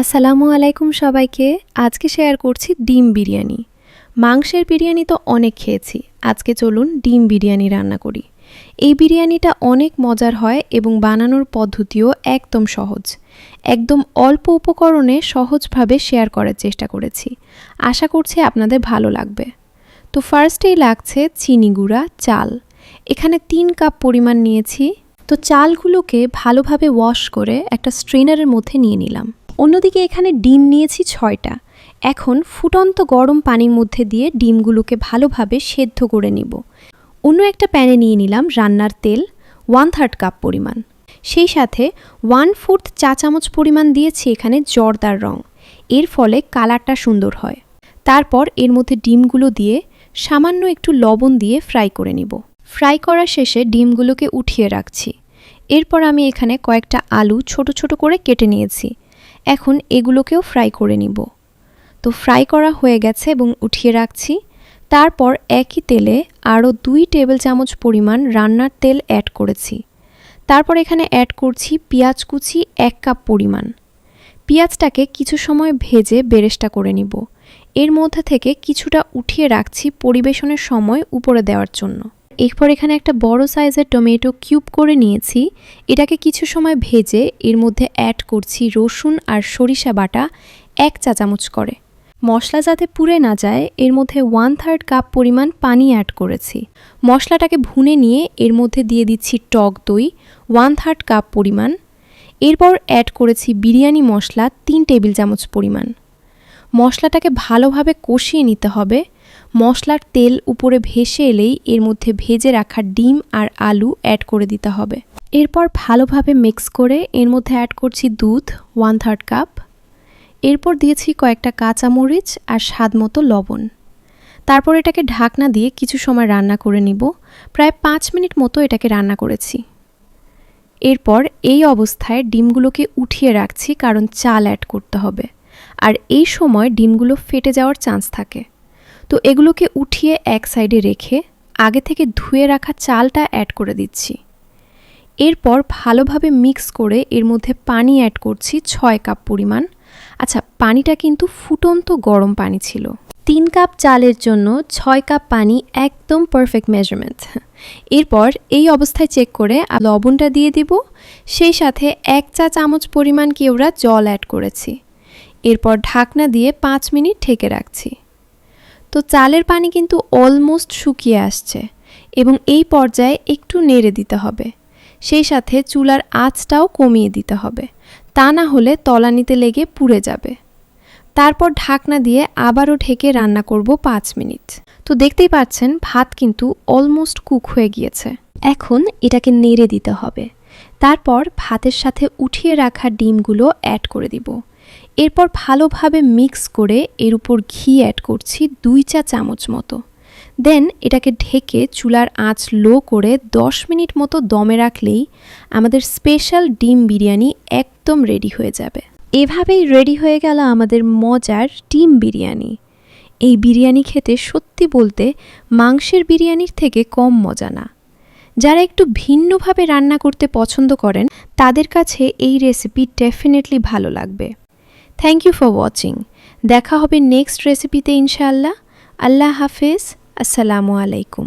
আসসালামু আলাইকুম সবাইকে। আজকে শেয়ার করছি ডিম বিরিয়ানি। মাংসের বিরিয়ানি তো অনেক খেয়েছি। আজকে চলুন ডিম বিরিয়ানি রান্না করি। এই বিরিয়ানিটা অনেক মজার হয় এবং বানানোর পদ্ধতিও একদম সহজ। একদম অল্প উপকরণে সহজভাবে শেয়ার করার চেষ্টা করেছি। আশা করছি আপনাদের ভালো লাগবে। তো ফার্স্টেই লাগছে চিনি গুঁড়া, চাল। এখানে তিন কাপ পরিমাণ নিয়েছি। তো চালগুলোকে ভালোভাবে ওয়াশ করে একটা স্ট্রেনারের মধ্যে নিয়ে নিলাম। অন্যদিকে এখানে ডিম নিয়েছি ছয়টা। এখন ফুটন্ত গরম পানির মধ্যে দিয়ে ডিমগুলোকে ভালোভাবে সেদ্ধ করে নিব। অন্য একটা প্যানে নিয়ে নিলাম রান্নার তেল ওয়ান থার্ড কাপ পরিমাণ। সেই সাথে ওয়ান ফোর্থ চা চামচ পরিমাণ দিয়েছি এখানে জর্দার রং। এর ফলে কালারটা সুন্দর হয়। তারপর এর মধ্যে ডিমগুলো দিয়ে সামান্য একটু লবণ দিয়ে ফ্রাই করে নিব। ফ্রাই করা শেষে ডিমগুলোকে উঠিয়ে রাখছি। এরপর আমি এখানে কয়েকটা আলু ছোট ছোট করে কেটে নিয়েছি। এখন এগুলোকেও ফ্রাই করে নিব। তো ফ্রাই করা হয়ে গেছে এবং উঠিয়ে রাখছি। তারপর একই তেলে আরও দুই টেবিল চামচ পরিমাণ রান্নার তেল অ্যাড করেছি। তারপর এখানে অ্যাড করছি পেঁয়াজ কুচি এক কাপ পরিমাণ। পেঁয়াজটাকে কিছু সময় ভেজে বেরেস্টা করে নিব। এর মধ্যে থেকে কিছুটা উঠিয়ে রাখছি পরিবেশনের সময় উপরে দেওয়ার জন্য। এরপর এখানে একটা বড় সাইজের টমেটো কিউব করে নিয়েছি। এটাকে কিছু সময় ভেজে এর মধ্যে অ্যাড করছি রসুন আর সরিষা বাটা এক চা চামচ করে। মশলা যাতে পুড়ে না যায়, এর মধ্যে ওয়ান থার্ড কাপ পরিমাণ পানি অ্যাড করেছি। মশলাটাকে ভুনে নিয়ে এর মধ্যে দিয়ে দিচ্ছি টক দই ওয়ান থার্ড কাপ পরিমাণ। এরপর অ্যাড করেছি বিরিয়ানি মশলা, তিন টেবিল চামচ পরিমাণ। মশলাটাকে ভালোভাবে কষিয়ে নিতে হবে। মশলার তেল উপরে ভেসে এলেই এর মধ্যে ভেজে রাখা ডিম আর আলু অ্যাড করে দিতে হবে। এরপর ভালোভাবে মিক্স করে এর মধ্যে অ্যাড করছি দুধ ওয়ান থার্ড কাপ এরপর দিয়েছি কয়েকটা কাঁচামরিচ আর স্বাদ মতো লবণ। তারপর এটাকে ঢাকনা দিয়ে কিছু সময় রান্না করে নিব। প্রায় পাঁচ মিনিট মতো এটাকে রান্না করেছি। এরপর এই অবস্থায় ডিমগুলোকে উঠিয়ে রাখছি কারণ চাল অ্যাড করতে হবে। আর এই সময় ডিমগুলো ফেটে যাওয়ার চান্স থাকে। তো এগুলোকে উঠিয়ে এক সাইডে রেখে আগে থেকে ধুয়ে রাখা চালটা অ্যাড করে দিচ্ছি। এরপর ভালোভাবে মিক্স করে এর মধ্যে পানি অ্যাড করছি ছয় কাপ পরিমাণ। আচ্ছা পানিটা কিন্তু ফুটন্ত গরম পানি ছিল। তিন কাপ চালের জন্য ছয় কাপ পানি একদম পারফেক্ট মেজারমেন্ট এরপর এই অবস্থায় চেক করে লবণটা দিয়ে দিব। সেই সাথে এক চা চামচ পরিমাণ কেওড়া জল অ্যাড করেছি। এরপর ঢাকনা দিয়ে পাঁচ মিনিট ঢেকে রাখছি। তো চালের পানি কিন্তু অলমোস্ট শুকিয়ে আসছে এবং এই পর্যায়ে একটু নেড়ে দিতে হবে। সেই সাথে চুলার আঁচটাও কমিয়ে দিতে হবে। তা না হলে তলানিতে লেগে পুড়ে যাবে। তারপর ঢাকনা দিয়ে আবারও ঢেকে রান্না করব পাঁচ মিনিট। তো দেখতেই পাচ্ছেন, ভাত কিন্তু অলমোস্ট কুক হয়ে গিয়েছে। এখন এটাকে নেড়ে দিতে হবে। তারপর ভাতের সাথে উঠিয়ে রাখা ডিমগুলো অ্যাড করে দিব। এরপর ভালোভাবে মিক্স করে এর উপর ঘি অ্যাড করছি দুই চা চামচ মতো। দেন এটাকে ঢেকে চুলার আঁচ লো করে দশ মিনিট মতো দমে রাখলেই আমাদের স্পেশাল ডিম বিরিয়ানি একদম রেডি হয়ে যাবে। এভাবেই রেডি হয়ে গেল আমাদের মজার ডিম বিরিয়ানি। এই বিরিয়ানি খেতে সত্যি বলতে মাংসের বিরিয়ানির থেকে কম মজা না। যারা একটু ভিন্নভাবে রান্না করতে পছন্দ করেন, তাদের কাছে এই রেসিপি ডেফিনেটলি ভালো লাগবে। থ্যাংক ইউ ফর ওয়াচিং দেখা হবে নেক্সট রেসিপিতে ইনশাআল্লাহ। আল্লাহ হাফেজ। আসসালামু আলাইকুম।